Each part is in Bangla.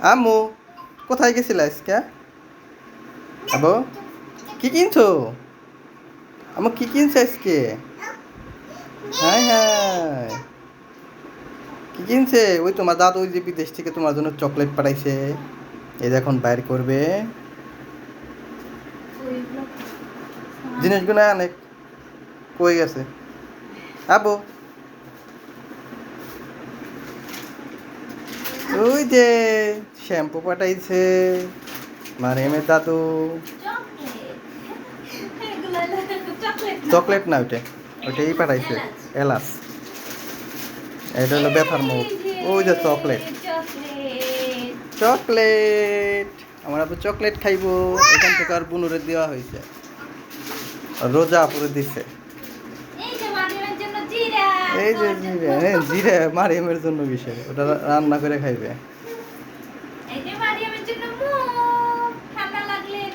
আম্মু, কোথায় গেছিলে আজকে? আবো, কি কিনছো? আম্মু, কি কিনছো আজকে? হ্যাঁ হ্যাঁ কি কিনছে? ওই তোমার দাদু ওই যে বিদেশ থেকে তোমার জন্য চকলেট পাঠাইছে। এই দেখুন বাইর করবে। জিনিসগুলো অনেক কই গেছে? আবু ওই যে শ্যাম্পু পাঠাইছে, মারিয়ামের দাদু। চকলেট না ওইটা? ওইটাই পাঠাইছে, এলাচ। এটা হলো ব্যথার মুখ। ওই যে চকলেট। চকলেট! আমার আবার চকলেট খাইবো। এখান থেকে আর বুনুরে দেওয়া হয়েছে। রোজা আপুরে দিছে। এই যে জিরে হ্যাঁ জিরে মারিয়ামের জন্য বিশেষ ওটা রান্না করে খাইবে।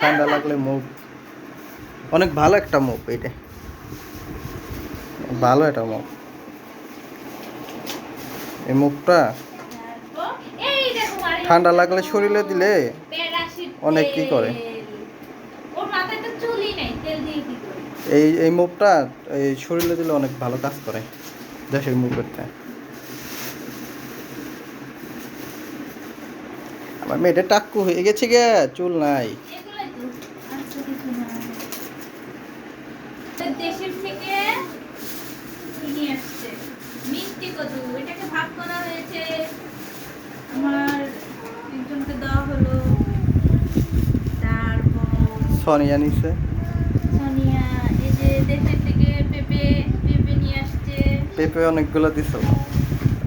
ঠান্ডা লাগলে মুখ। অনেক ভালো একটা মুখ এটা। ভালো একটা মুখ। এই মুখটা ঠান্ডা লাগলে শরীরে দিলে অনেক করে? কি করে? এই এই মুখটা এই শরীরে দিলে অনেক ভালো কাজ করে। দেশের মুখেরটা আমার মেয়েটা টাক্কু হয়ে গেছে গে চুল নাই। দেশের থেকে মিষ্টি কদু এটাকে ভাগ করা হয়েছে। আমার একজনকে দেওয়া হলো। তারপর সোনিয়া নিছে। সোনিয়া এই যে দেশের পেঁপে অনেকগুলো দিছ।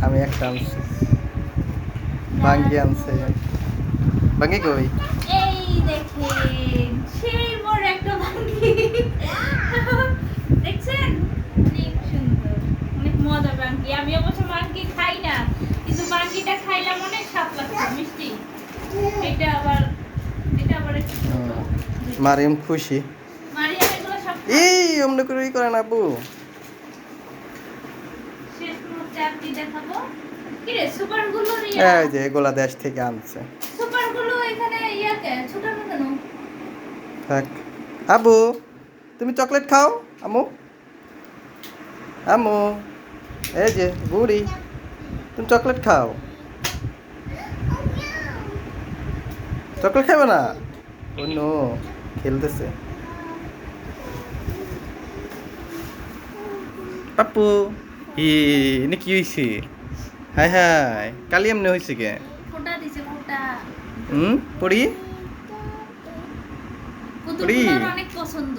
আমি একটা আনছি। বাঙ্গি আনছে। বাঙ্গি কই? আমি অবশ্য খাই না কিন্তু বাঙ্গিটা খাইলাম অনেক স্বাদ লাগছে মিষ্টি। এটা আবার এটা আবার মারিয়াম খুশি। এই অমনি করে না আপু দেখাবো কি রে সুপারগুলো এই যে এগুলা দেশ থেকে আনছে। সুপারগুলো এখানে ইয়াকে ছোটানো কেন? থাক। আবু তুমি চকলেট খাও আমু আমু এই যে বুড়ি। তুমি চকলেট খাও। চকলেট খাবে না? অন্য খেলতেছে। পাপ্পু। ই এনে কি হয়েছে হাই হাই কালি এমনি হয়েছে কে? হুম পড়ি পুতুল অনেক পছন্দ।